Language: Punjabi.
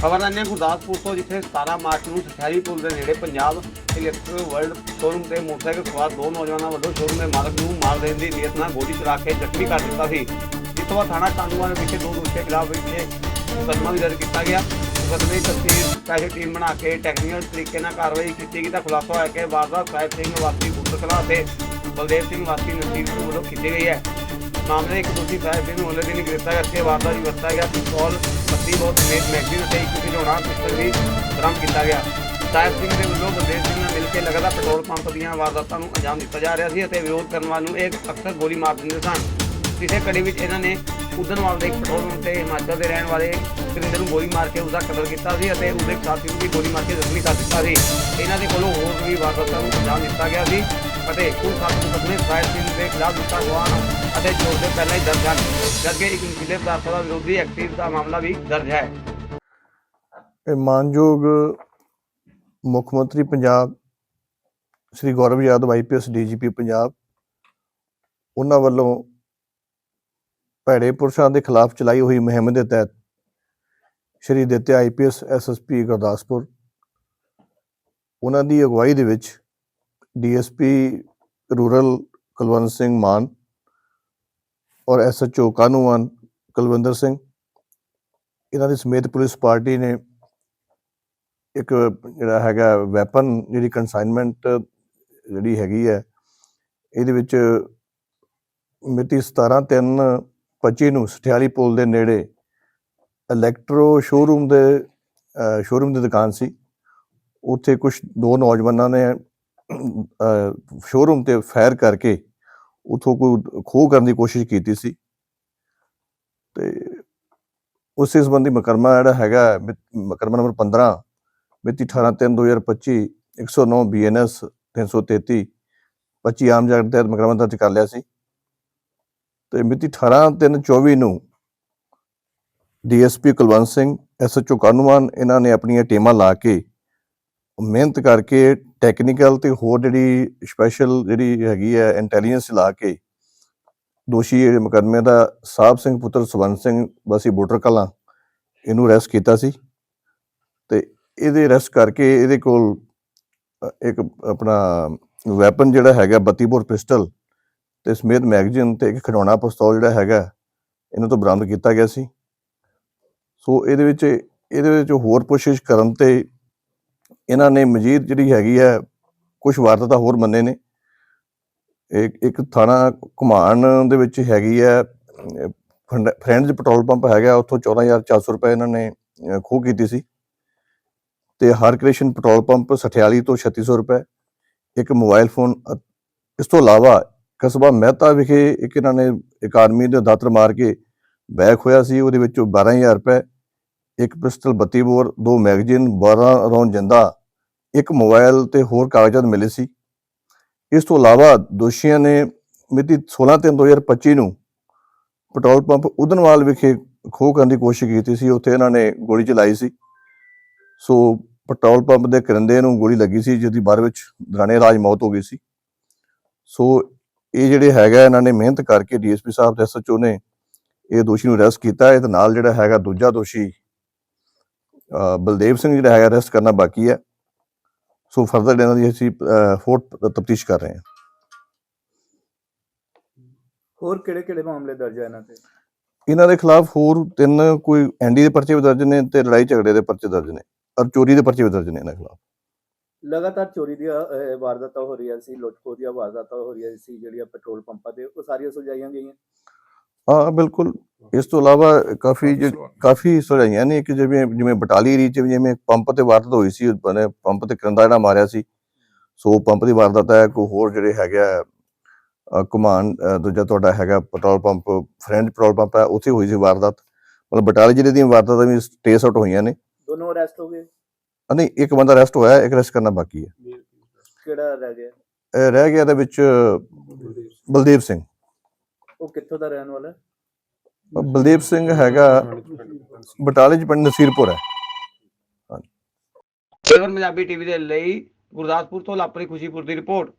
ਖਬਰ ਖਬਰਾਂ ਗੁਰਦਾਸਪੁਰ ਤੋਂ ਜਿੱਥੇ 17 ਮਾਰਚ ਨੂੰ ਸਥਿਆਰੀ ਪੁਲ ਦੇ ਨੇੜੇ ਪੰਜਾਬ ਇਲੈਕਟ੍ਰਿਕ ਵਰਲਡ ਸ਼ੋਰੂਮ ਤੇ ਮੋਟਰਸਾਈਕਲ ਸਵਾਰ ਦੋ ਨੌਜਵਾਨਾਂ ਵੱਲੋਂ ਸ਼ੋਰੂਮ ਦੇ ਮਾਲਕ ਨੂੰ ਮਾਰ ਦੇਣ ਦੀ ਨੀਅਤ ਨਾਲ ਗੋਲੀ ਚਲਾ ਕੇ ਜ਼ਖਮੀ ਕਰ ਦਿੱਤਾ ਸੀ। ਜਿਸ ਤੋਂ ਬਾਅਦ ਥਾਣਾ ਕਾਨੂੰਨ ਵਿਖੇ ਦੋ ਦੋਸ਼ੀਆਂ ਖਿਲਾਫ ਵਿਖੇ ਮੁਕੱਦਮਾ ਵੀ ਦਰਜ ਕੀਤਾ ਗਿਆ। ਮੁਕੱਦਮੇ ਦੀ ਤਫਸੀਰ ਟੀਮ ਬਣਾ ਕੇ ਟੈਕਨੀਕਲ ਤਰੀਕੇ ਨਾਲ ਕਾਰਵਾਈ ਕੀਤੀ ਗਈ ਤਾਂ ਖੁਲਾਸਾ ਹੋਇਆ ਕਿ ਵਾਰਦਾਤ ਸਾਹਿਬ ਸਿੰਘ ਵਾਸੀ ਬੁੱਟਰ ਕਲਾਂ ਅਤੇ ਬਲਦੇਵ ਸਿੰਘ ਵਾਸੀ ਨਸੀਬ ਵੱਲੋਂ ਕੀਤੀ ਗਈ ਹੈ। ਮਾਮਲੇ ਇੱਕ ਦੋਸ਼ੀ ਸਾਹਿਬ ਸਿੰਘ ਮੁਹੱਲੇ ਦੀ ਗ੍ਰਿਫਤਾਰ ਕਰਕੇ ਵਾਰਦਾਤ ਵੀ ਵਰਤਾ ਗਿਆ ਪਿਸਤੌਲ ਬੱਤੀ ਬਹੁਤ ਸਮੇਤ ਮੈਗਜ਼ੀਨ ਅਤੇ ਇੱਕ ਖਿਡੌਣਾ ਪਿਸਤਲ ਵੀ ਬਰਾਮਦ ਕੀਤਾ ਗਿਆ। ਸਾਹਿਬ ਸਿੰਘ ਦੇ ਵੱਲੋਂ ਬਲਦੇਵ ਸਿੰਘ ਨਾਲ ਮਿਲ ਕੇ ਲਗਾਤਾਰ ਪੈਟਰੋਲ ਪੰਪ ਦੀਆਂ ਵਾਰਦਾਤਾਂ ਨੂੰ ਅੰਜਾਮ ਦਿੱਤਾ ਜਾ ਰਿਹਾ ਸੀ ਅਤੇ ਵਿਰੋਧ ਕਰਨ ਵਾਲ ਨੂੰ ਇਹ ਅਕਸਰ ਗੋਲੀ ਮਾਰ ਦਿੰਦੇ ਸਨ। ਇਸੇ ਕੜੀ ਵਿੱਚ ਇਹਨਾਂ ਨੇ ਉਦਨਵਾਲ ਦੇ ਇੱਕ ਪੈਟਰੋਲ ਪੰਪ ਤੇ ਹਿਮਾਚਲ ਦੇ ਰਹਿਣ ਵਾਲੇ ਸੁਰਿੰਦਰ ਨੂੰ ਗੋਲੀ ਮਾਰ ਕੇ ਉਸਦਾ ਕਤਲ ਕੀਤਾ ਸੀ ਅਤੇ ਉਸਦੇ ਸਾਥੀ ਨੂੰ ਵੀ ਗੋਲੀ ਮਾਰ ਕੇ ਜ਼ਖਮੀ ਕਰ ਦਿੱਤਾ ਸੀ। ਇਹਨਾਂ ਦੇ ਕੋਲੋਂ ਹੋਰ ਵੀ ਵਾਰਦਾਤਾਂ ਨੂੰ ਅੰਜਾਮ ਦਿੱਤਾ ਗਿਆ ਸੀ। ਅਤੇ ਕੁੱਲ ਸੱਤ ਮੁਕੱਦਮੇ ਸਾਹਿਬ ਸਿੰਘ ਦੇ ਖਿਲਾਫ ਦਿੱਤਾ ਗਵਾਹ ਅਤੇ ਚੋਰ ਦੇ ਪਹਿਲਾਂ ਹੀ ਦਰਜ ਹਨ। ਜਦਕਿ ਇੱਕ ਨਸ਼ੀਲੇ ਪਦਾਰਥਾਂ ਦਾ ਵਿਰੋਧੀ ਐਕਟਿਵ ਦਾ ਮਾਮਲਾ ਵੀ ਦਰਜ ਹੈ। ਇਹ ਮਾਨਯੋਗ ਮੁੱਖ ਮੰਤਰੀ ਪੰਜਾਬ, ਸ੍ਰੀ ਗੌਰਵ ਯਾਦਵ ਆਈਪੀਐਸ ਡੀਜੀਪੀ ਪੰਜਾਬ, ਉਹਨਾਂ ਵੱਲੋਂ ਭੈੜੇ ਪੁਰਸ਼ਾਂ ਦੇ ਖਿਲਾਫ ਚਲਾਈ ਹੋਈ ਮੁਹਿੰਮ ਦੇ ਤਹਿਤ ਸ਼੍ਰੀ ਦਿੱਤੇ ਆਈਪੀਐਸ ਐਸਐਸਪੀ ਗੁਰਦਾਸਪੁਰ, ਉਹਨਾਂ ਦੀ ਅਗਵਾਈ ਦੇ ਵਿੱਚ ਡੀਐਸਪੀ ਰੂਰਲ ਕੁਲਵੰਤ ਸਿੰਘ ਮਾਨ ਔਰ ਐਸਐਚਓ ਕਾਨੂੰਨ ਕੁਲਵਿੰਦਰ ਸਿੰਘ। ਇਹਨਾਂ ਦੇ ਸਮੇਤ ਪੁਲਿਸ ਪਾਰਟੀ ਨੇ ਇੱਕ ਜਿਹੜਾ ਹੈਗਾ ਵੈਪਨ, ਜਿਹੜੀ ਕਨਸਾਈਨਮੈਂਟ ਜਿਹੜੀ ਹੈਗੀ ਹੈ, ਇਹਦੇ ਵਿੱਚ ਮਿਤੀ 17 3 25 ਨੂੰ ਸਠਿਆਲੀ ਪੁਲ ਦੇ ਨੇੜੇ ਇਲੈਕਟ੍ਰੋ ਸ਼ੋਰੂਮ ਦੇ ਸ਼ੋਰੂਮ ਦੀ ਦੁਕਾਨ ਸੀ। ਉੱਥੇ ਕੁਝ ਦੋ ਨੌਜਵਾਨਾਂ ਨੇ ਸ਼ੋਰੂਮ ਤੇ ਫਾਇਰ ਕਰਕੇ ਉਥੋਂ ਕੋਈ ਖੋਹ ਕਰਨ ਦੀ ਕੋਸ਼ਿਸ਼ ਕੀਤੀ ਸੀ। ਤੇ ਉਸੇ ਸੰਬੰਧੀ ਮਕਰਮਾ ਜਿਹੜਾ ਹੈਗਾ ਹੈ, ਮਿ- ਮੁਕੱਦਮਾ ਨੰਬਰ 15 ਮਿਤੀ 18 3 2025 109 ਬੀਐਨਐਸ 333 25 ਆਮ ਜਗਤ ਤਹਿਤ ਮਕਰਮਾ ਦਰਜ ਕਰ ਲਿਆ ਸੀ। ਤੇ ਮਿਤੀ 18 3 24 ਨੂੰ ਡੀਐਸਪੀ ਕੁਲਵੰਤ ਸਿੰਘ ਐਸਐਚਓ ਕਾਨੂੰਨ ਇਹਨਾਂ ਨੇ ਆਪਣੀਆਂ ਟੀਮਾਂ ਲਾ ਕੇ ਮਿਹਨਤ ਕਰਕੇ ਟੈਕਨੀਕਲ ਤੇ ਹੋਰ ਜਿਹੜੀ ਸਪੈਸ਼ਲ ਜਿਹੜੀ ਹੈਗੀ ਹੈ ਇੰਟੈਲੀਜੈਂਸ ਲਾ ਕੇ ਦੋਸ਼ੀ ਜਿਹੜੇ ਮੁਕੱਦਮੇ ਦਾ ਸਾਹਿਬ ਸਿੰਘ ਪੁੱਤਰ ਸਵਰਨ ਸਿੰਘ ਵਾਸੀ ਬੋਟਰ ਕਲਾਂ, ਇਹਨੂੰ ਅਰੈਸਟ ਕੀਤਾ ਸੀ ਤੇ ਇਹਦੇ ਅਰੈਸਟ ਕਰਕੇ ਇਹਦੇ ਕੋਲ ਇੱਕ ਆਪਣਾ ਵੈਪਨ ਜਿਹੜਾ ਹੈਗਾ 32 ਬੋਰ ਪਿਸਟਲ ਤੇ ਸਮੇਤ ਮੈਗਜ਼ੀਨ ਤੇ ਇੱਕ ਖਿਡੌਣਾ ਪਿਸਤੌਲ ਜਿਹੜਾ ਹੈਗਾ, ਇਹਨਾਂ ਤੋਂ ਬਰਾਮਦ ਕੀਤਾ ਗਿਆ ਸੀ। ਸੋ ਇਹਦੇ ਵਿੱਚ ਇਹਦੇ ਵਿੱਚ ਹੋਰ ਪੁੱਛਗਿੱਛ ਕਰਨ ਤੇ ਇਹਨਾਂ ਨੇ ਮਜੀਦ ਜਿਹੜੀ ਹੈਗੀ ਹੈ ਕੁਝ ਵਾਰਦਾਤਾਂ ਹੋਰ ਮੰਨੇ ਨੇ। ਇੱਕ ਇੱਕ ਥਾਣਾ ਘੁਮਾਣ ਦੇ ਵਿੱਚ ਹੈਗੀ ਹੈ ਫਰੈਂਡਸ ਪੈਟਰੋਲ ਪੰਪ ਹੈਗਾ ਉੱਥੋਂ 14400 ਰੁਪਏ ਇਹਨਾਂ ਨੇ ਅਹ, ਖੋਹ ਕੀਤੀ ਸੀ। ਤੇ ਹਰਕ੍ਰਿਸ਼ਨ ਪੈਟਰੋਲ ਪੰਪ ਸਠਿਆਲੀ ਤੋਂ 3600 ਰੁਪਏ ਇੱਕ ਮੋਬਾਈਲ ਫੋਨ ਅ- ਇਸ ਤੋਂ ਇਲਾਵਾ ਕਸਬਾ ਮਹਿਤਾ ਵਿਖੇ ਇੱਕ ਇਹਨਾਂ ਨੇ ਇੱਕ ਆਦਮੀ ਦੇ ਦਾਤਰ ਮਾਰ ਕੇ ਬੈਗ ਹੋਇਆ ਸੀ ਉਹਦੇ ਵਿੱਚੋਂ 12000 ਰੁਪਏ ਇੱਕ ਪਿਸਟਲ 32 ਬੋਰ ਦੋ ਮੈਗਜ਼ੀਨ 12 ਰੌਂਦ ਜਿੰਦਾ ਇੱਕ ਮੋਬਾਈਲ ਤੇ ਹੋਰ ਕਾਗਜ਼ਾਤ ਮਿਲੇ ਸੀ। ਇਸ ਤੋਂ ਇਲਾਵਾ ਦੋਸ਼ੀਆਂ ਨੇ ਮਿਤੀ 16 3 2025 ਨੂੰ ਪੈਟਰੋਲ ਪੰਪ ਉਦਨਵਾਲ ਵਿਖੇ ਖੋਹ ਕਰਨ ਦੀ ਕੋਸ਼ਿਸ਼ ਕੀਤੀ ਸੀ। ਉੱਥੇ ਇਹਨਾਂ ਨੇ ਗੋਲੀ ਚਲਾਈ ਸੀ। ਸੋ ਪੈਟਰੋਲ ਪੰਪ ਦੇ ਕਰਿੰਦੇ ਨੂੰ ਗੋਲੀ ਲੱਗੀ ਸੀ, ਜਿਹਦੀ ਬਾਅਦ ਵਿੱਚ ਦੌਰਾਨੇ ਰਾਜ ਮੌਤ ਹੋ ਗਈ ਸੀ। ਸੋ ਇਹ ਜਿਹੜੇ ਹੈਗਾ, ਇਹਨਾਂ ਨੇ ਮਿਹਨਤ ਕਰਕੇ ਡੀਐਸਪੀ ਸਾਹਿਬ ਤੇ ਐਸਐਚਓ ਨੇ ਇਹ ਦੋਸ਼ੀ ਨੂੰ ਅਰੈਸਟ ਕੀਤਾ। ਇਹਦੇ ਨਾਲ ਜਿਹੜਾ ਹੈਗਾ, ਦੂਜਾ ਦੋਸ਼ੀ ਬਲਦੇਵ ਸਿੰਘ ਜਿਹੜਾ ਹੈਗਾ, ਅਰੈਸਟ ਕਰਨਾ ਬਾਕੀ ਹੈ। ਸੋ ਫਰਦਰ ਇਹਨਾਂ ਦੀ ਅਸੀਂ ਹੋਰ ਤਫਤੀਸ਼ ਕਰ ਰਹੇ ਹਾਂ ਹੋਰ ਕਿਹੜੇ ਕਿਹੜੇ ਮਾਮਲੇ ਦਰਜ ਹੈ ਇਹਨਾਂ ਤੇ? ਇਹਨਾਂ ਦੇ ਖਿਲਾਫ ਹੋਰ ਤਿੰਨ ਕੋਈ ਐਨਡੀ ਦੇ ਪਰਚੇ ਵੀ ਦਰਜ ਨੇ ਤੇ ਲੜਾਈ ਝਗੜੇ ਦੇ ਪਰਚੇ ਦਰਜ ਨੇ ਔਰ ਚੋਰੀ ਦੇ ਪਰਚੇ ਵੀ ਦਰਜ ਨੇ ਇਹਨਾਂ ਖਿਲਾਫ। ਲਗਾਤਾਰ ਚੋਰੀ ਦੀਆਂ ਅਹ, ਵਾਰਦਾਤਾਂ ਹੋ ਰਹੀਆਂ ਸੀ ਲੁੱਟਖੋ ਦੀਆਂ ਵਾਰਦਾਤਾਂ ਹੋ ਰਹੀਆਂ ਸੀ ਜਿਹੜੀਆਂ ਪੈਟਰੋਲ ਪੰਪਾਂ ਤੇ ਉਹ ਸਾਰੀਆਂ ਸੁਲਝਾਈਆਂ ਗਈਆਂ। ਹਾਂ ਬਿਲਕੁਲ। ਇਸ ਤੋਂ ਇਲਾਵਾ ਕਾਫੀ ਜ- ਕਾਫੀ ਸੁਝਾਈਆਂ ਨੇ ਕਿ ਜਿਵੇਂ ਜਿਵੇਂ ਬਟਾਲੀ ਏਰੀਏ ਚ ਵੀ ਜਿਵੇਂ ਪੰਪ ਤੇ ਵਾਰਦਾਤ ਹੋਈ ਸੀ ਬਨੇ ਪੰਪ ਤੇ ਕਰੰਦਾ ਜਿਹੜਾ ਮਾਰਿਆ ਸੀ ਸੋ ਪੰਪ ਦੀ ਵਾਰਦਾਤ ਹੈ ਕੋਈ ਹੋਰ ਜਿਹੜੇ ਹੈਗਾ ਅ, ਦੂਜਾ ਤੁਹਾਡਾ ਹੈਗਾ petrol pump friend petrol pump ਹੈ ਉੱਥੇ ਹੋਈ ਸੀ ਵਾਰਦਾਤ। ਮਤਲਬ ਬਟਾਲੇ ਜ਼ਿਲ੍ਹੇ ਦੀਆਂ ਵਾਰਦਾਤਾਂ ਵੀ ਟੇਸ ਆਊਟ ਹੋਈਆਂ ਨੇ। ਦੋਨੋਂ ਅਰੈਸਟ ਹੋ ਗਏ? ਨਹੀਂ ਇੱਕ ਬੰਦਾ ਅਰੈਸਟ ਹੋਇਆ ਇੱਕ ਅਰੈਸਟ ਕਰਨਾ ਬਾਕੀ ਹੈ। ਕਿਹੜਾ ਰਹਿ ਗਿਆ? ਇਹ ਰਹਿ ਗਿਆ ਇਹਦੇ ਵਿੱਚ ਬਲਦੇਵ ਸਿੰਘ। ਉਹ ਕਿੱਥੋਂ ਦਾ ਰਹਿਣ ਵਾਲਾ ਹੈ? ਬਲਦੇਵ ਸਿੰਘ ਹੈਗਾ ਬਟਾਲੇ ਚ ਪਿੰਡ ਨਸੀਰਪੁਰ ਹੈ। ਸੇਵਨ ਪੰਜਾਬੀ ਟੀਵੀ ਦੇ ਲਈ ਗੁਰਦਾਸਪੁਰ ਤੋਂ ਲਾਪਰੀ ਖੁਸ਼ੀਪੁਰ ਦੀ ਰਿਪੋਰਟ।